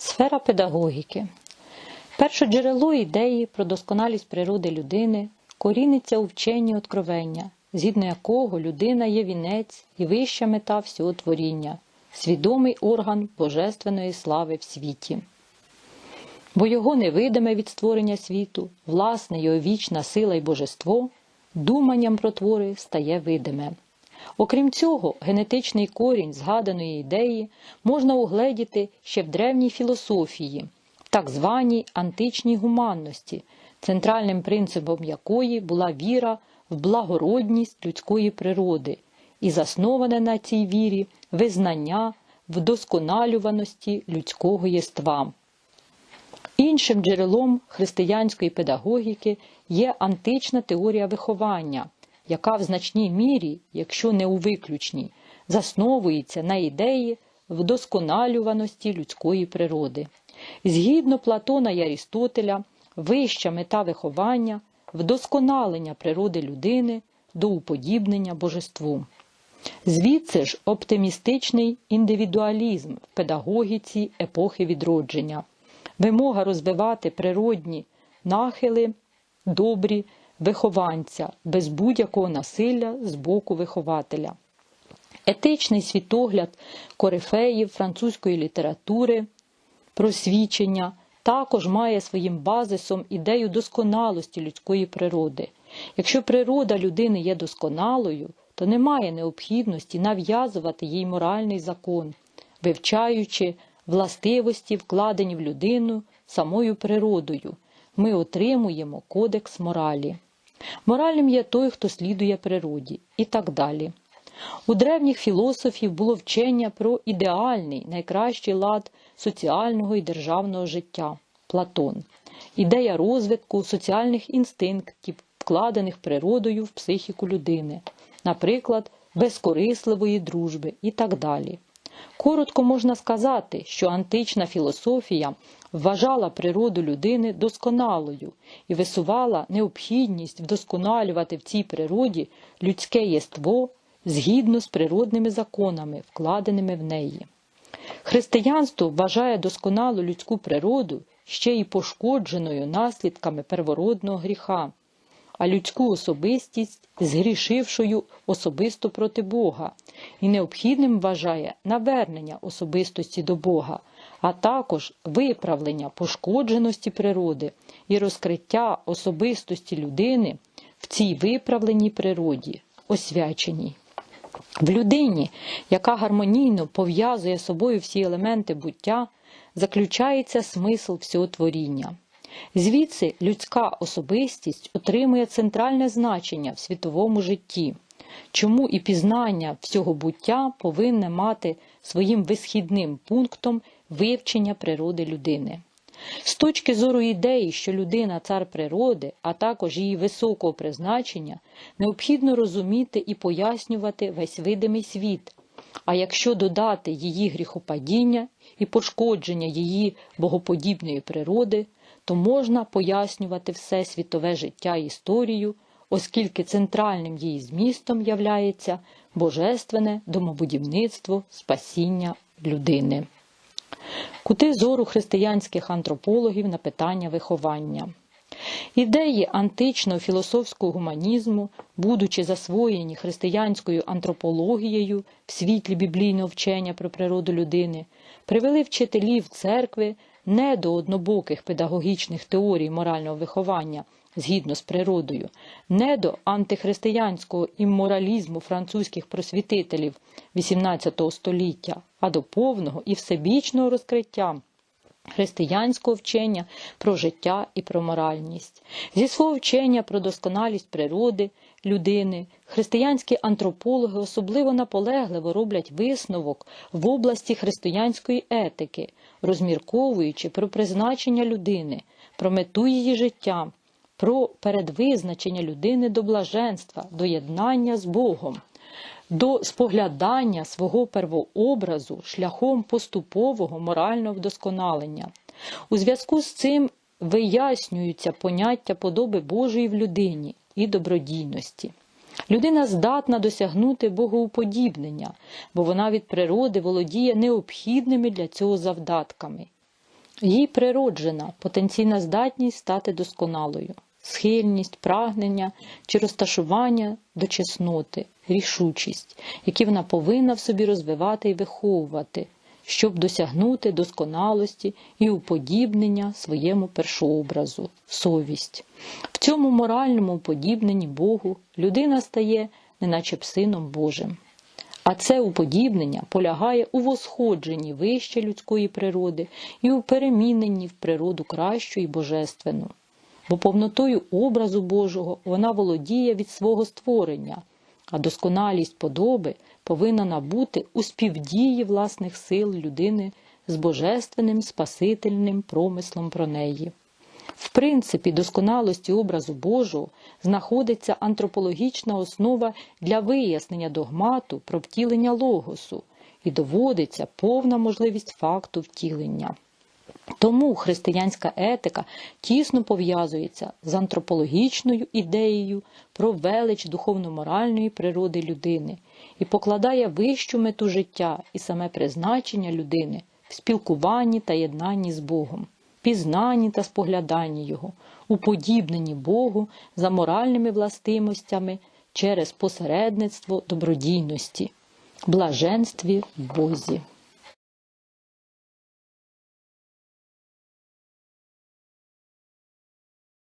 Сфера педагогіки. Перше джерело ідеї про досконалість природи людини коріниться у вченні откровення, згідно якого людина є вінець і вища мета всього творіння, свідомий орган божественної слави в світі. Бо його невидиме від створення світу, власне його вічна сила і божество, думанням про твори стає видиме. Окрім цього, генетичний корінь згаданої ідеї можна угледіти ще в древній філософії, так званій античній гуманності, центральним принципом якої була віра в благородність людської природи і засноване на цій вірі визнання вдосконалюваності людського єства. Іншим джерелом християнської педагогіки є антична теорія виховання, яка в значній мірі, якщо не у виключній, засновується на ідеї вдосконалюваності людської природи. Згідно Платона і Арістотеля, вища мета виховання вдосконалення природи людини до уподібнення божеству. Звідси ж оптимістичний індивідуалізм в педагогіці епохи відродження, вимога розвивати природні нахили, добрі вихованця без будь-якого насилля з боку вихователя. Етичний світогляд корифеїв французької літератури, просвічення також має своїм базисом ідею досконалості людської природи. Якщо природа людини є досконалою, то немає необхідності нав'язувати їй моральний закон, вивчаючи властивості, вкладені в людину самою природою, ми отримуємо кодекс моралі. Моральним є той, хто слідує природі, і так далі. У древніх філософів було вчення про ідеальний, найкращий лад соціального і державного життя Платон, ідея розвитку соціальних інстинктів, вкладених природою в психіку людини, наприклад, безкорисливої дружби і так далі. Коротко можна сказати, що антична філософія вважала природу людини досконалою і висувала необхідність вдосконалювати в цій природі людське єство згідно з природними законами, вкладеними в неї. Християнство вважає досконалу людську природу ще й пошкодженою наслідками первородного гріха, а людську особистість згрішившою особисто проти Бога, і необхідним вважає навернення особистості до Бога, а також виправлення пошкодженості природи і розкриття особистості людини в цій виправленій природі, освяченій. В людині, яка гармонійно пов'язує собою всі елементи буття, заключається смисл всього творіння. Звідси людська особистість отримує центральне значення в світовому житті, чому і пізнання всього буття повинне мати своїм висхідним пунктом вивчення природи людини. З точки зору ідеї, що людина цар природи, а також її високого призначення, необхідно розуміти і пояснювати весь видимий світ. А якщо додати її гріхопадіння і пошкодження її богоподібної природи, то можна пояснювати все світове життя і історію, оскільки центральним її змістом являється божественне домобудівництво спасіння людини. Кути зору християнських антропологів на питання виховання. Ідеї античного філософського гуманізму, будучи засвоєні християнською антропологією в світлі біблійного вчення про природу людини, привели вчителів церкви не до однобоких педагогічних теорій морального виховання згідно з природою, не до антихристиянського імморалізму французьких просвітителів XVIII століття, а до повного і всебічного розкриття. Християнського вчення про життя і про моральність, зі свого вчення про досконалість природи, людини, християнські антропологи особливо наполегливо роблять висновок в області християнської етики, розмірковуючи про призначення людини, про мету її життя, про передвизначення людини до блаженства, до єднання з Богом, до споглядання свого первообразу шляхом поступового морального вдосконалення. У зв'язку з цим вияснюються поняття подоби Божої в людині і добродійності. Людина здатна досягнути богоуподібнення, бо вона від природи володіє необхідними для цього завдатками. Їй природжена потенційна здатність стати досконалою, схильність, прагнення чи розташування до чесноти, рішучість, які вона повинна в собі розвивати і виховувати, щоб досягнути досконалості і уподібнення своєму першообразу совість. В цьому моральному уподібненні Богу людина стає неначе б сином Божим. А це уподібнення полягає у восходженні вище людської природи і у переміненні в природу кращу і божественну. Бо повнотою образу Божого вона володіє від свого створення, а досконалість подоби повинна набути у співдії власних сил людини з божественним спасительним промислом про неї. В принципі досконалості образу Божого знаходиться антропологічна основа для вияснення догмату про втілення логосу і доводиться повна можливість факту втілення. Тому християнська етика тісно пов'язується з антропологічною ідеєю про велич духовно-моральної природи людини і покладає вищу мету життя і саме призначення людини в спілкуванні та єднанні з Богом пізнанні та спогляданні Його, уподібненні Богу за моральними властимостями через посередництво добродійності, блаженстві в Бозі.